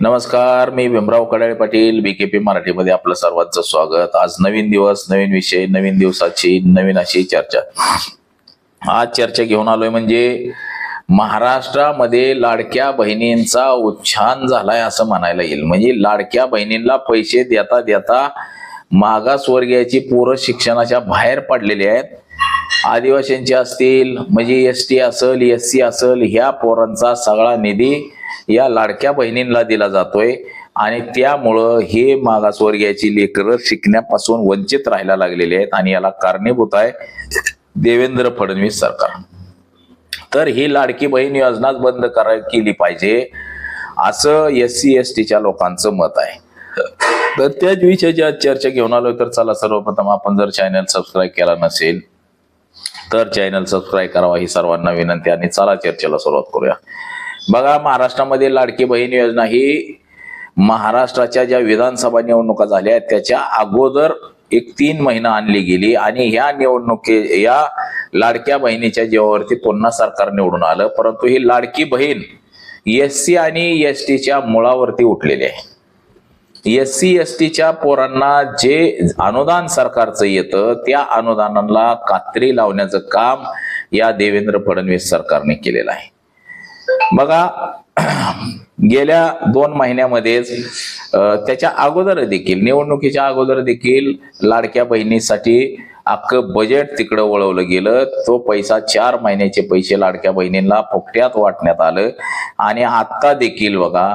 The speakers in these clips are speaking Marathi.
नमस्कार मी भीमराव कडाळे पाटील बीकेपी मराठीमध्ये आपलं सर्वांचं स्वागत. आज नवीन दिवस नवीन विषय नवीन दिवसाची नवीन अशी चर्चा. आज चर्चा घेऊन आलोय म्हणजे महाराष्ट्रामध्ये लाडक्या बहिणींचा उत्छान झालाय असं म्हणायला येईल. म्हणजे लाडक्या बहिणींना पैसे देता देता मागासवर्गीयाची पोरं शिक्षणाच्या बाहेर पडलेली आहेत. आदिवासींचे असतील म्हणजे एस टी असल एस सी असल ह्या पोरांचा सगळा निधी या लाडक्या बहिणींना दिला जातोय. आणि त्यामुळं हे मागासवर्गीयाची लेकरं शिकण्यापासून वंचित राहायला लागलेली आहेत आणि याला कारणीभूत आहे देवेंद्र फडणवीस सरकार. तर ही लाडकी बहीण योजनाच बंद करा केली पाहिजे असं एस सी एस टीच्या लोकांचं मत आहे. तर त्याच विषयाची आज चर्चा घेऊन आलो तर चला सर्वप्रथम आपण जर चॅनल सबस्क्राईब केला नसेल तर चॅनल सबस्क्राईब करावा ही सर्वांना विनंती आणि चला चर्चेला सुरुवात करूया. बघा महाराष्ट्रामध्ये लाडकी बहीण योजना ही महाराष्ट्राच्या ज्या विधानसभा निवडणुका झाल्या आहेत त्याच्या अगोदर एक तीन महिना आणली गेली आणि ह्या निवडणुकी या लाडक्या बहिणीच्या जीवावरती पुन्हा सरकार निवडून आलं. परंतु ही लाडकी बहीण एस सी आणि एस टीच्या मुळावरती उठलेली आहे. एस सी एस टीच्या पोरांना जे अनुदान सरकारचं येतं त्या अनुदानाला कात्री लावण्याचं काम या देवेंद्र फडणवीस सरकारने केलेलं आहे. बघा गेल्या दोन महिन्यामध्येच त्याच्या अगोदर देखील निवडणुकीच्या अगोदर देखील लाडक्या बहिणीसाठी अख्खं बजेट तिकडं वळवलं गेलं. तो पैसा चार महिन्याचे पैसे लाडक्या बहिणींना फुकट्यात वाटण्यात आलं. आणि आत्ता देखील बघा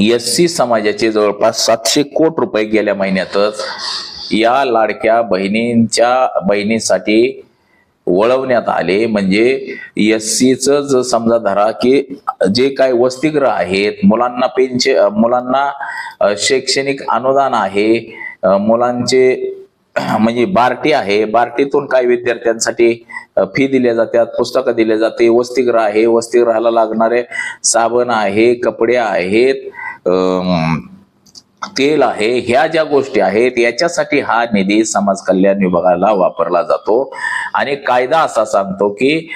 एस सी समाजाचे जवळपास सातशे कोटी रुपये गेल्या महिन्यातच या लाडक्या बहिणींच्या बहिणीसाठी वळवण्यात आले. म्हणजे एस सीच जर समजा धरा की जे काय वसतिगृह आहेत मुलांना पेन्शन मुलांना शैक्षणिक अनुदान आहे मुलांचे म्हणजे बार्टी आहे बार्टीतून काही विद्यार्थ्यांसाठी फी दिल्या जातात पुस्तकं दिल्या जाते वसतिगृह आहे वसतिगृहाला लागणारे साबण आहे कपडे आहेत तेल आहे ह्या ज्या गोष्टी आहेत याच्यासाठी हा निधी समाज कल्याण विभागाला वापरला जातो. आणि कायदा असा सांगतो की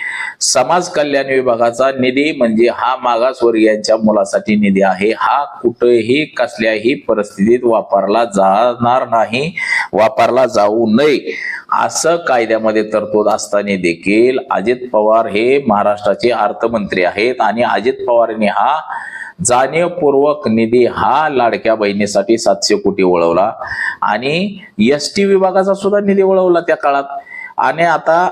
समाज कल्याण विभागाचा निधी म्हणजे हा मागासवर्गीयांच्या मुलासाठी निधी आहे. हा कुठेही कसल्याही परिस्थितीत वापरला जाणार नाही वापरला जाऊ नये. असं कायद्यामध्ये तरतूद असताना देखील अजित पवार हे महाराष्ट्राचे अर्थमंत्री आहेत आणि अजित पवारांनी हा जाणीवपूर्वक निधी हा लाडक्या बहिणीसाठी सातशे कोटी वळवला. आणि एस टी विभागाचा सुद्धा निधी वळवला त्या काळात. आणि आता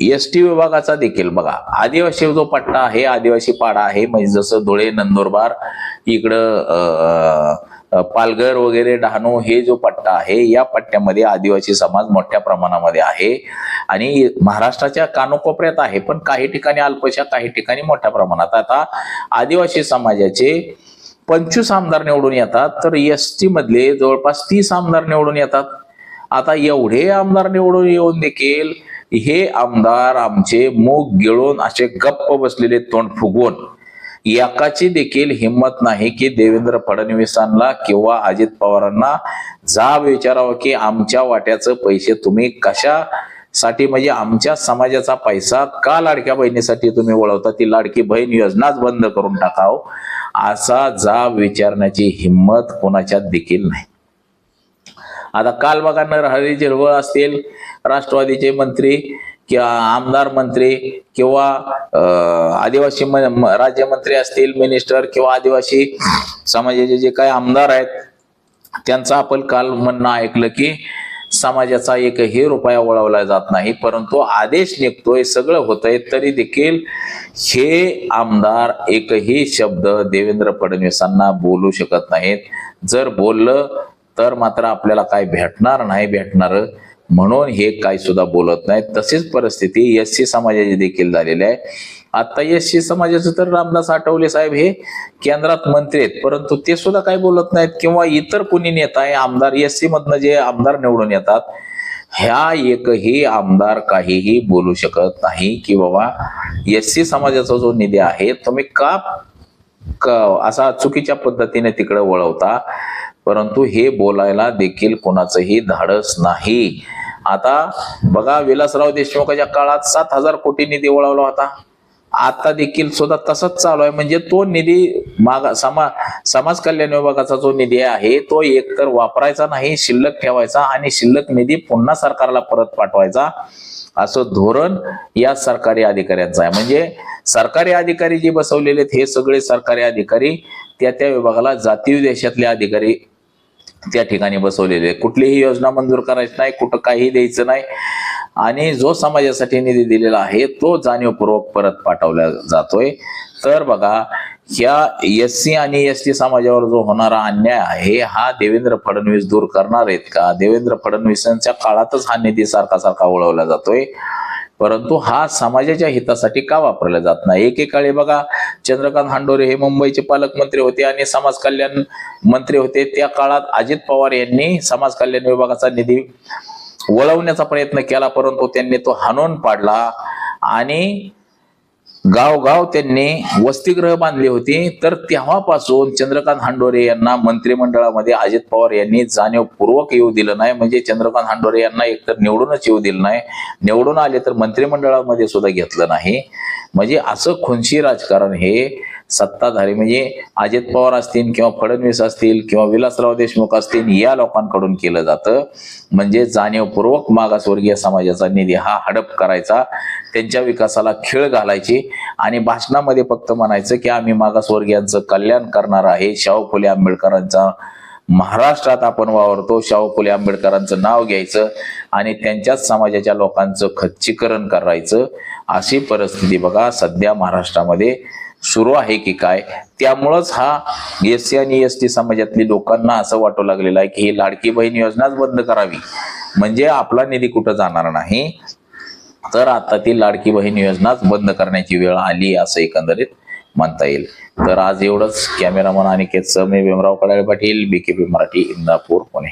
एस टी विभागाचा देखील बघा आदिवासी जो पट्टा आहे आदिवासी पाडा आहे म्हणजे जसं धुळे नंदुरबार इकडं पालघर वगैरे डहाणू हे जो पट्टा आहे या पट्ट्यामध्ये आदिवासी समाज मोठ्या प्रमाणामध्ये आहे. आणि महाराष्ट्राच्या कानोकोपऱ्यात आहे पण काही ठिकाणी अल्पशा काही ठिकाणी मोठ्या प्रमाणात. आता आदिवासी समाजाचे पंचवीस आमदार निवडून येतात तर एस टी मधले जवळपास तीस आमदार निवडून येतात. आता एवढे आमदार निवडून येऊन देखील हे आमदार आमचे मूग गिळून असे गप्प बसलेले तोंड फुगवून एकाची देखील हिंमत नाही की देवेंद्र फडणवीसांना किंवा अजित पवारांना जाब विचारावं की आमच्या वाट्याचं पैसे तुम्ही कशासाठी? म्हणजे आमच्या समाजाचा पैसा का लाडक्या बहिणीसाठी तुम्ही वळवता? ती लाडकी बहीण योजनाच बंद करून टाकाव. असा जा विचारण्याची हिंमत कोणाच्यात देखील नाही. आता काल बघा नरहरी झिरवळ असतील राष्ट्रवादीचे मंत्री किंवा आमदार मंत्री किंवा आदिवासी म- राज्यमंत्री असतील मिनिस्टर किंवा आदिवासी समाजाचे जे काही आमदार आहेत त्यांचं आपण काल म्हणणं ऐकलं की समाजाचा एकही रुपया वळवला जात नाही परंतु आदेश निघतोय सगळं होतंय तरी देखील हे आमदार एकही शब्द देवेंद्र फडणवीसांना बोलू शकत नाहीत. जर बोललं तर मात्र आपल्याला काय भेटणार नाही भेटणार म्हणून हे काही सुद्धा बोलत नाहीत. तशीच परिस्थिती एस सी समाजाची देखील झालेली आहे. आता एस सी समाजाचं तर रामदास आठवले साहेब हे केंद्रात मंत्री आहेत परंतु ते सुद्धा काही बोलत नाहीत. किंवा इतर कोणी नेता आहे आमदार एस सी मधनं जे आमदार निवडून येतात ह्या एकही आमदार काहीही बोलू शकत नाही की बाबा एस सी समाजाचा जो निधी आहे तुम्ही का क- असा चुकीच्या पद्धतीने तिकडे वळवता? परंतु हे बोलायला देखील कोणाचंही धाडस नाही. आता बघा विलासराव देशमुखाच्या काळात सात हजार कोटी निधी वळवला होता. आता देखील सुद्धा तसंच चालू आहे. म्हणजे तो निधी मागा समा समाज कल्याण विभागाचा जो निधी आहे तो एकतर वापरायचा नाही शिल्लक ठेवायचा आणि शिल्लक निधी पुन्हा सरकारला परत पाठवायचा असं धोरण या सरकारी अधिकाऱ्यांचं आहे. म्हणजे सरकारी अधिकारी जे बसवलेले आहेत हे सगळे सरकारी अधिकारी त्या त्या विभागाला जातीय देशातले अधिकारी त्या ठिकाणी बसवलेले कुठलीही योजना मंजूर करायची नाही कुठं काही द्यायचं नाही. आणि जो समाजासाठी निधी दिलेला आहे तो जाणीवपूर्वक परत पाठवला जातोय. तर बघा ह्या एस सी आणि एस टी समाजावर जो होणारा अन्याय आहे हा देवेंद्र फडणवीस दूर करणार आहेत का? देवेंद्र फडणवीसांच्या काळातच हा निधी सारखा सारखा वळवला जातोय. परंतु हा समाजाच्या हितासाठी का वापरला जात नाही? एकेकाळी बघा चंद्रकांत हांडोरे हे मुंबईचे पालकमंत्री होते आणि समाज कल्याण मंत्री होते. त्या काळात अजित पवार यांनी समाज कल्याण विभागाचा निधी वळवण्याचा प्रयत्न केला परंतु त्यांनी तो हाणून पाडला. आणि गावगाव त्यांनी वसतिगृह बांधली होती. तर तेव्हापासून चंद्रकांत हांडोरे यांना मंत्रिमंडळामध्ये अजित पवार यांनी जाणीवपूर्वक येऊ दिलं नाही. म्हणजे चंद्रकांत हांडोरे यांना एकतर निवडूनच येऊ दिलं नाही. निवडून आले तर मंत्रिमंडळामध्ये सुद्धा घेतलं नाही. म्हणजे असं खुनशी राजकारण हे सत्ताधारी. म्हणजे अजित पवार असतील किंवा फडणवीस असतील किंवा विलासराव देशमुख असतील या लोकांकडून केलं जातं. म्हणजे जाणीवपूर्वक मागासवर्गीय समाजाचा निधी हा हडप करायचा त्यांच्या विकासाला खेळ घालायची आणि भाषणामध्ये फक्त म्हणायचं की आम्ही मागासवर्गीयांचं कल्याण करणार आहे. शाहू फुले आंबेडकरांचा महाराष्ट्रात आपण वावरतो. शाहू फुले आंबेडकरांचं नाव घ्यायचं आणि त्यांच्याच समाजाच्या लोकांचं खच्चीकरण करायचं. अशी परिस्थिती बघा सध्या महाराष्ट्रामध्ये. सुरू आहे की काय? त्यामुळंच हा एस सी आणि एस टी समाजातली लोकांना असं वाटू लागलेलं आहे की ही लाडकी बहीण योजनाच बंद करावी. म्हणजे आपला निधी कुठं जाणार नाही? तर आता ती लाडकी बहीण योजनाच बंद करण्याची वेळ आली असं एकंदरीत म्हणता येईल. तर आज एवढंच. कॅमेरामन अनिकेत मी भीमराव कडाळे पाटील बीकेपी मराठी इंदापूर पुणे.